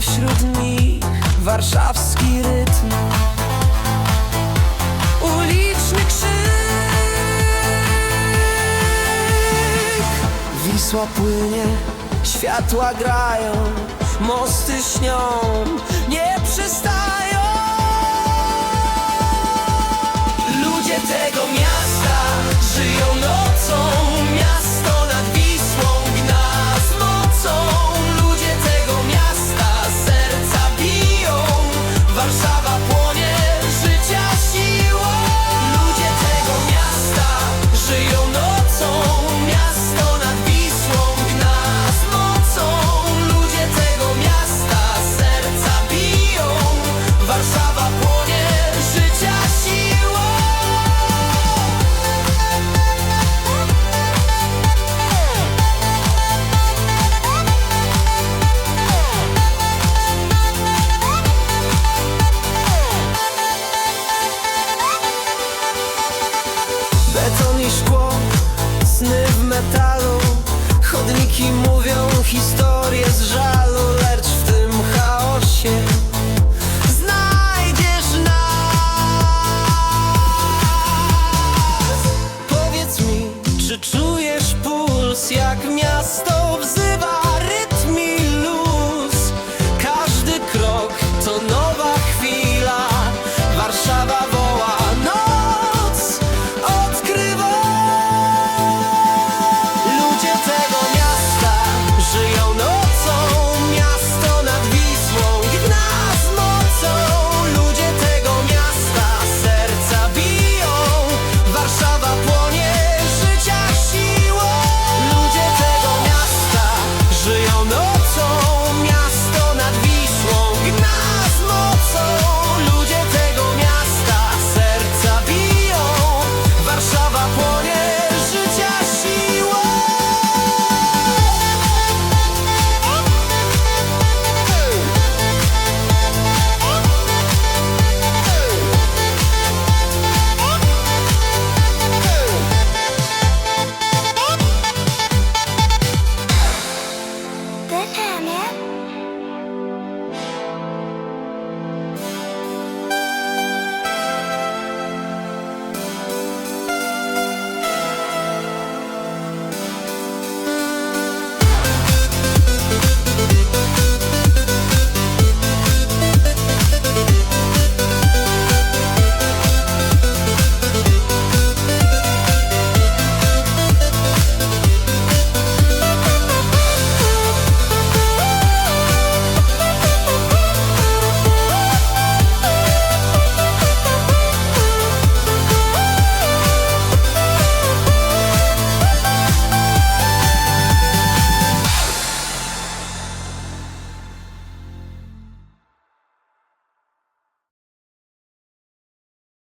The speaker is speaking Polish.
Wśród nich warszawski rytm. Uliczny krzyk. Wisła płynie, światła grają Mosty śnią, nie szkło Sny w metalu. Chodniki mówią historię z żalu Lecz